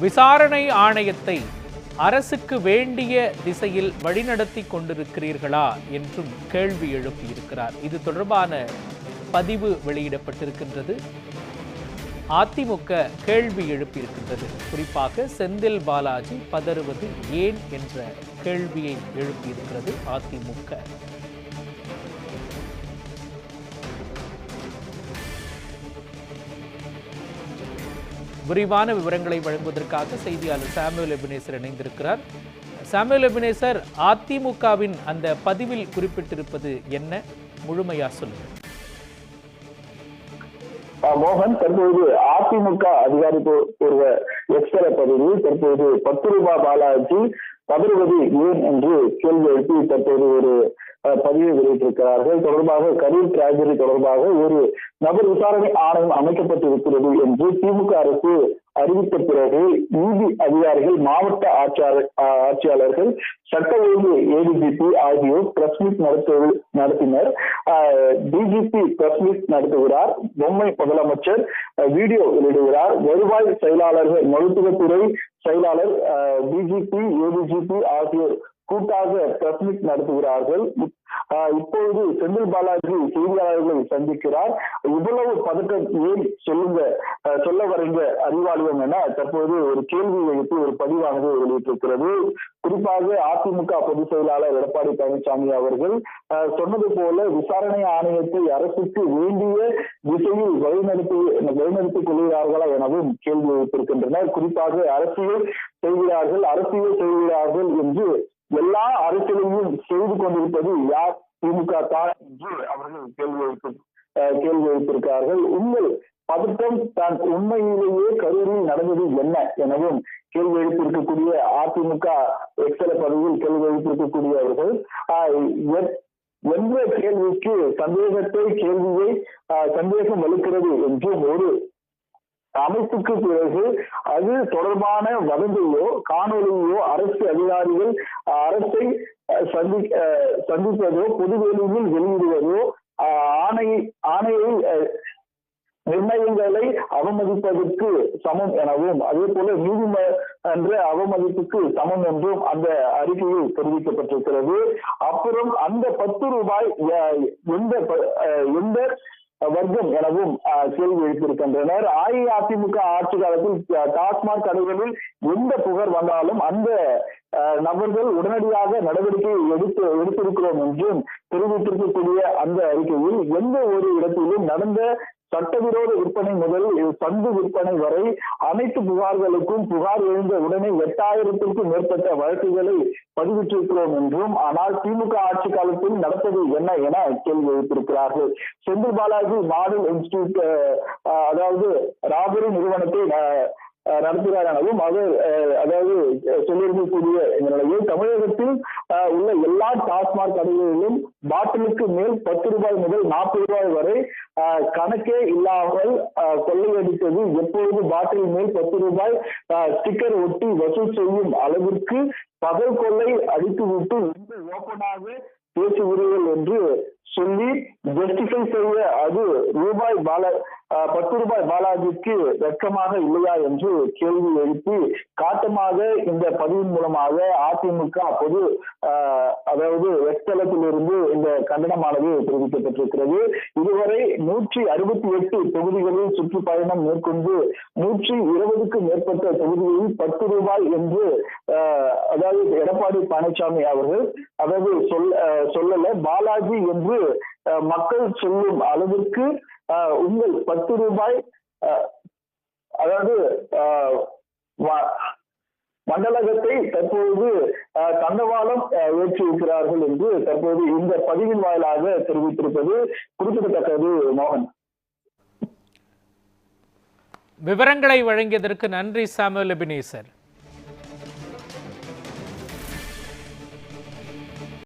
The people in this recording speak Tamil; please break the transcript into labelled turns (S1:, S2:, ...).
S1: விசாரணை ஆணையத்தை அரசுக்கு வேண்டிய திசையில் வழிநடத்தி கொண்டிருக்கிறீர்களா என்றும் கேள்வி எழுப்பியிருக்கிறார். இது தொடர்பான பதிவு வெளியிடப்பட்டிருக்கின்றது. அதிமுக கேள்வி எழுப்பியிருக்கின்றது. குறிப்பாக செந்தில் பாலாஜி பதறுவது ஏன் என்ற கேள்வியை எழுப்பியிருக்கிறது அதிமுக. விரிவான விவரங்களை வழங்குவதற்காக செய்தியாளர் சாமுவேல் எபினேசர் இணைந்திருக்கிறார். சாமுவேல் எபினேசர் அதிமுகவின் அந்த பதிவில் குறிப்பிட்டிருப்பது என்ன? முழுமையா சொல்லுங்க.
S2: மோகன் தற்போது அதிமுக அதிகாரப்பூர்வ எக்ஸ்தர பதவியில் தற்போது பத்து ரூபாய் பாலாஜி பதறுவது ஏன் என்று கேள்வி எழுப்பி தற்போது ஒரு பதிவு வெளியிட்டிருக்கிறார்கள். தொடர்பாக கரூர் டிராஜடி தொடர்பாக ஒரு நபர் விசாரணை ஆணையம் அமைக்கப்பட்டிருக்கிறது என்று திமுக அரசு அறிவித்த பிறகு நீதி அதிகாரிகள் மாவட்ட ஆட்சியாளர் ஆட்சியாளர்கள் சட்ட ஒழுங்கு ஏடிஜிபி ஆகியோர் பிரஸ் மீட் நடத்து நடத்தினர். டிஜிபி பிரஸ் மீட் நடத்துகிறார். பொம்மை முதலமைச்சர் வீடியோ வெளியிடுகிறார். வருவாய் செயலாளர்கள் மருத்துவத்துறை செயலாளர் டிஜிபி ஏடிஜிபி ஆகியோர் கூட்டாக பிரஸ் மீட் நடத்துகிறார்கள். இப்பொழுது செந்தில் பாலாஜி செய்தியாளர்களை சந்திக்கிறார். இவ்வளவு பதட்டம் ஏன் சொல்லுங்க சொல்ல வரீங்க அறிவாளியம் என தற்போது ஒரு கேள்வி எழுப்பி ஒரு பதிவானது வெளியிட்டிருக்கிறது. குறிப்பாக அதிமுக பொதுச் செயலாளர் எடப்பாடி பழனிசாமி அவர்கள் சொன்னது போல விசாரணை ஆணையத்தை அரசுக்கு வேண்டிய திசையில் வழிநடத்தி வழிநடத்திக் கொள்கிறார்களா எனவும் கேள்வி எழுப்பியிருக்கின்றனர். குறிப்பாக அரசியல் செய்கிறார்கள் அரசியல் செய்கிறார்கள் என்று எல்லா அரசியலையும் செய்து கொண்டிருப்பது யார்? திமுக தான் என்று அவர்கள் கேள்வி எழுப்பி கேள்வி எழுப்பியிருக்கிறார்கள். உங்கள் பதட்டம் தான் உண்மையிலேயே கரூரில் நடந்தது என்ன எனவும் கேள்வி எழுப்பியிருக்கக்கூடிய அதிமுக எக்ஸல பதவியில் கேள்வி எழுப்பியிருக்கக்கூடியவர்கள் ஆஹ், என்ற கேள்விக்கு சந்தேகத்தை கேள்வியை சந்தேகம் வலுக்கிறது என்றும் ஒரு அமைப்புக்கு பிறகு அது தொடர்பான வதந்தியோ காணொலியோ அரசு அதிகாரிகள் அரசை சந்தி சந்திப்பதோ பொதுவெளியில் வெளியிடுவதோ ஆணை ஆணையை நிர்ணயங்களை அவமதிப்பதற்கு சமம் எனவும் அதே போல நீதிமன்ற அவமதிப்புக்கு சமம் என்றும் அந்த அறிக்கையில் தெரிவிக்கப்பட்டிருக்கிறது. அப்புறம் அந்த பத்து ரூபாய் அஹ், எந்த ப- அஹ், எந்த வர்க்கம் எனவும் அஹ், கேள்வி எழுப்பியிருக்கின்றனர். அஇஅதிமுக ஆட்சி காலத்தில் டாஸ்மாக் கடைகளில் எந்த புகார் வந்தாலும் அந்த அஹ், நபர்கள் உடனடியாக நடவடிக்கை எடுத்து எடுத்திருக்கிறோம் என்றும் தெரிவித்திருக்கக்கூடிய அந்த அறிக்கையில் எந்த ஒரு இடத்திலும் நடந்த சட்டவிரோத விற்பனை முதல் சந்து விற்பனை வரை அனைத்து புகார்களுக்கும் புகார் எழுந்த உடனே எட்டாயிரத்திற்கும் மேற்பட்ட வழக்குகளை பதிவிட்டிருக்கிறோம் என்றும் ஆனால் திமுக ஆட்சி காலத்தில் நடப்பது என்ன என கேள்வி எழுப்பியிருக்கிறார்கள். செந்தில் பாலாஜி மாடல் இன்ஸ்டியூட் அதாவது ராபரி நிறுவனத்தை அஹ், நடத்துகிறார் எனவும் அது அஹ், அதாவது இருக்கக்கூடிய எங்களுடைய தமிழகத்தில் உள்ள எல்லா டாஸ்மாக் கடைகளிலும் பாட்டிலுக்கு மேல் பத்து ரூபாய் முதல் நாற்பது ரூபாய் வரை கணக்கே இல்லாமல் கொள்ளையடித்தது எப்பொழுது பாட்டில் மேல் பத்து ரூபாய் ஸ்டிக்கர் ஒட்டி வசூல் செய்யும் அளவிற்கு பகல் கொள்ளை அடித்துவிட்டு ரொம்ப ஓப்பனாக பேசுகிறீர்கள் என்று சொல்லி ஜஸ்டிஃபை செய்ய அது ரூபாய் பால பத்து ரூபாய் பாலாஜிக்கு வெட்கமாக இல்லையா என்று கேள்வி எழுப்பி காட்டமாக இந்த பதிவின் மூலமாக அதிமுக பொது அஹ், அதாவது வெட்கலத்திலிருந்து இந்த கண்டனமானது தெரிவிக்கப்பட்டிருக்கிறது. இதுவரை நூற்றி அறுபத்தி எட்டு தொகுதிகளில் சுற்றுப்பயணம் மேற்கொண்டு நூற்றி இருபதுக்கும் மேற்பட்ட தொகுதிகளில் பத்து ரூபாய் என்று அஹ், அதாவது எடப்பாடி பழனிசாமி அவர்கள் அதாவது சொல் அஹ், சொல்லல பாலாஜி என்று அஹ், மக்கள் சொல்லும் அளவிற்கு உங்கள் பத்து ரூபாய் அதாவது மண்டலகத்தை தற்பொழுது தண்டவாளம் அஹ், ஏற்றியிருக்கிறார்கள் என்று தற்போது இந்த பதிவின் வாயிலாக தெரிவித்திருப்பது குறிப்பிடத்தக்கது மோகன்.
S1: விவரங்களை வழங்கியதற்கு நன்றி சாமுவேல் எபினேசர்